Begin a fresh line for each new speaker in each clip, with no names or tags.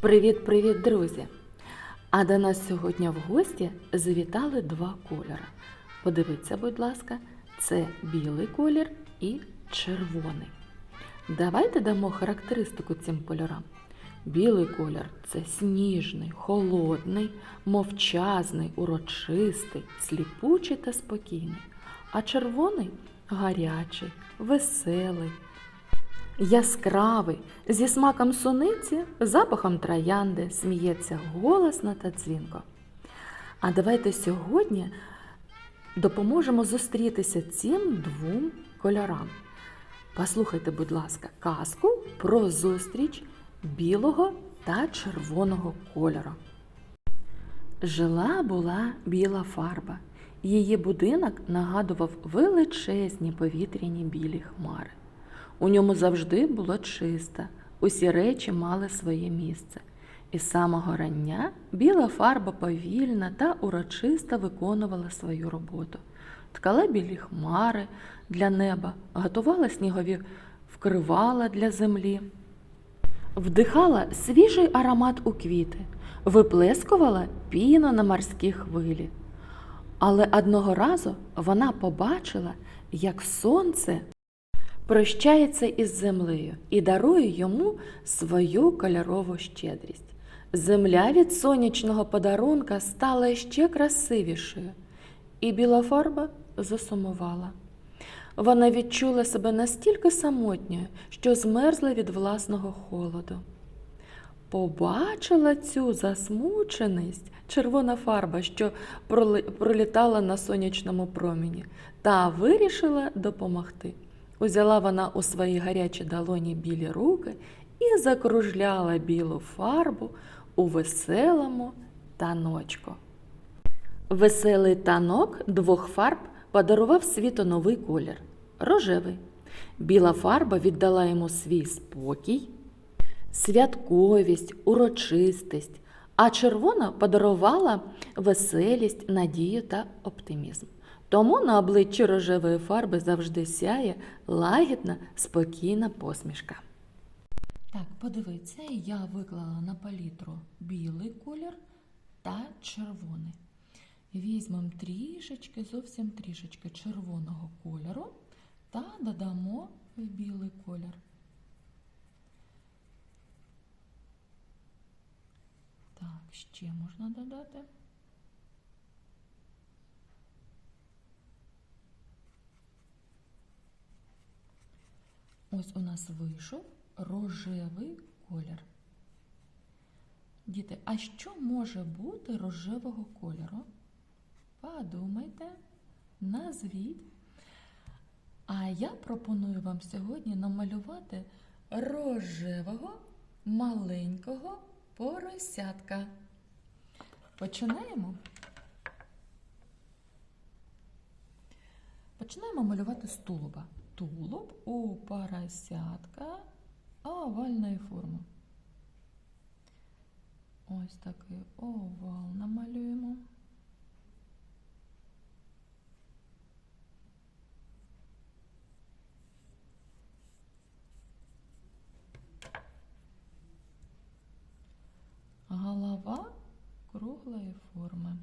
Привіт-привіт, друзі! А до нас сьогодні в гості завітали два кольори. Подивіться, будь ласка, це білий колір і червоний. Давайте дамо характеристику цим кольорам. Білий колір це сніжний, холодний, мовчазний, урочистий, сліпучий та спокійний. А червоний гарячий, веселий, Яскравий, зі смаком суниці, запахом троянди, сміється голосно та дзвінко. А давайте сьогодні допоможемо зустрітися цим двом кольорам. Послухайте, будь ласка, казку про зустріч білого та червоного кольору. Жила була біла фарба. Її будинок нагадував величезні повітряні білі хмари. У ньому завжди було чисто, усі речі мали своє місце. І з самого рання біла фарба повільно та урочисто виконувала свою роботу. Ткала білі хмари для неба, готувала снігові вкривала для землі, вдихала свіжий аромат у квіти, виплескувала піну на морські хвилі. Але одного разу вона побачила, як сонце прощається із землею і дарує йому свою кольорову щедрість. Земля від сонячного подарунка стала ще красивішою, і біла фарба засумувала. Вона відчула себе настільки самотньою, що змерзла від власного холоду. Побачила цю засмученість червона фарба, що пролітала на сонячному промені, та вирішила допомогти. Узяла вона у свої гарячі долоні білі руки і закружляла білу фарбу у веселому таночку. Веселий танок двох фарб подарував світу новий колір рожевий. Біла фарба віддала йому свій спокій, святковість, урочистість, а червона подарувала веселість, надію та оптимізм. Тому на обличчі рожевої фарби завжди сяє лагідна, спокійна посмішка. Так, подивіться, я виклала на палітру білий колір та червоний. Візьмемо трішечки, зовсім трішечки червоного кольору та додамо в білий колір. Так, ще можна додати. Ось у нас вийшов рожевий колір. Діти, а що може бути рожевого кольору? Подумайте, назвіть. А я пропоную вам сьогодні намалювати рожевого маленького поросятка. Починаємо. Починаємо малювати з тулуба. Тулуб у поросятка овальної форми. Ось такий овал намалюємо. Голова круглої форми.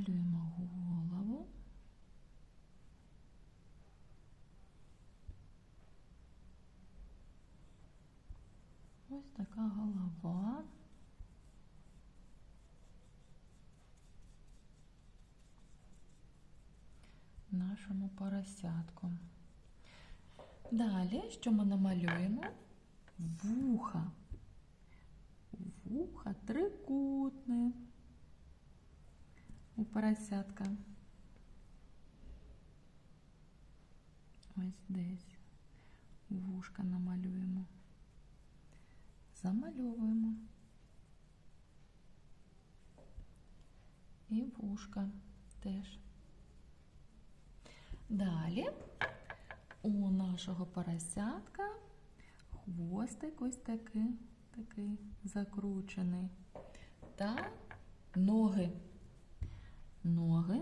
Малюємо голову. Ось така голова. Нашому поросятку. Далі, що ми намалюємо? Вуха. Вуха трикутне у поросятка. Ось десь вушка намалюємо. Замальовуємо. І вушка теж. Далі у нашого поросятка хвостик ось такий, такий закручений. Та ноги. Ноги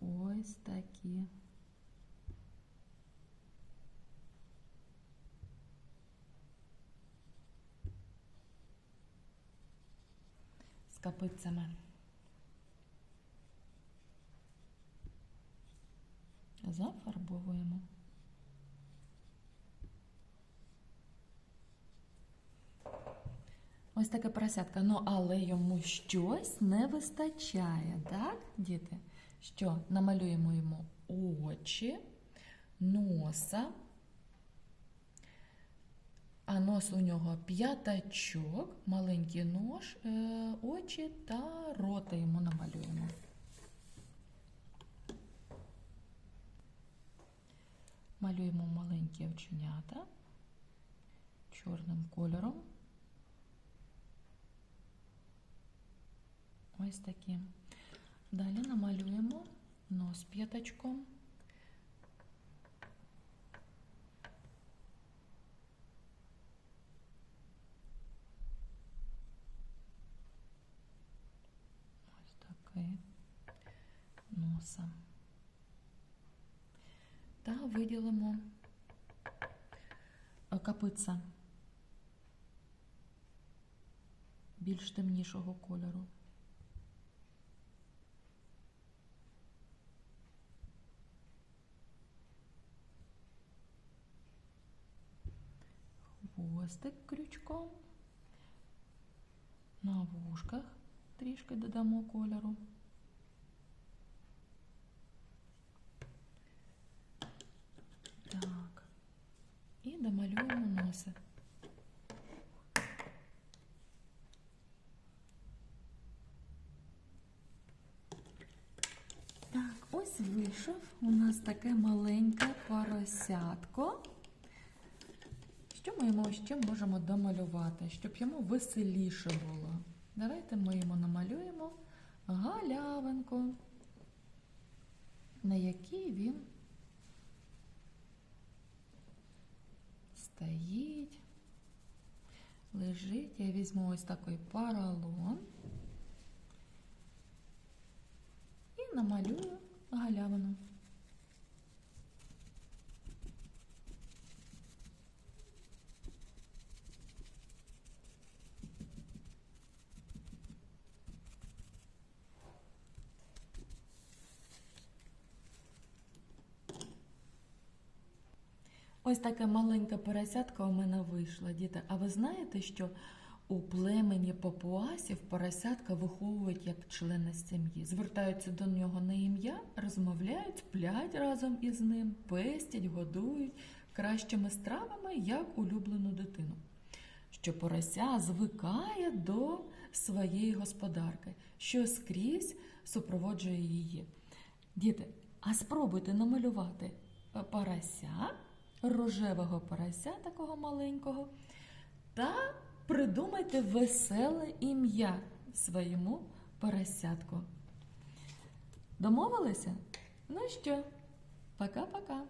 ось такі. З капицями. Зафарбовуємо. Ось таке поросятка. Ну, але йому щось не вистачає, так, діти? Що? Намалюємо йому очі, носа. А нос у нього п'ятачок, маленький нож, е, очі та рота йому намалюємо. Малюємо маленькі оченята чорним кольором. Ось такі. Далі намалюємо нос п'ятачком. Ось такий носа. Та виділимо е, капиця більш темнішого кольору. Хвостик крючком. На вушках трішки додамо кольору. Так. І домалюємо носи. Так, ось вийшов у нас таке маленьке поросятко. Що ми йому ще можемо домалювати, щоб йому веселіше було? Давайте ми йому намалюємо галявинку, на якій він стоїть, лежить. Я візьму ось такий паралон і намалюю Ось таке маленьке поросятка у мене вийшла, діти. А ви знаєте, що у племені папуасів поросятка виховують як члена сім'ї. Звертаються до нього на ім'я, розмовляють, сплять разом із ним, пестять, годують кращими стравами, як улюблену дитину. Що порося звикає до своєї господарки, що скрізь супроводжує її. Діти, а спробуйте намалювати порося, рожевого порося такого маленького, та придумайте веселе ім'я своєму поросятку. Домовилися? Ну що, пока-пока.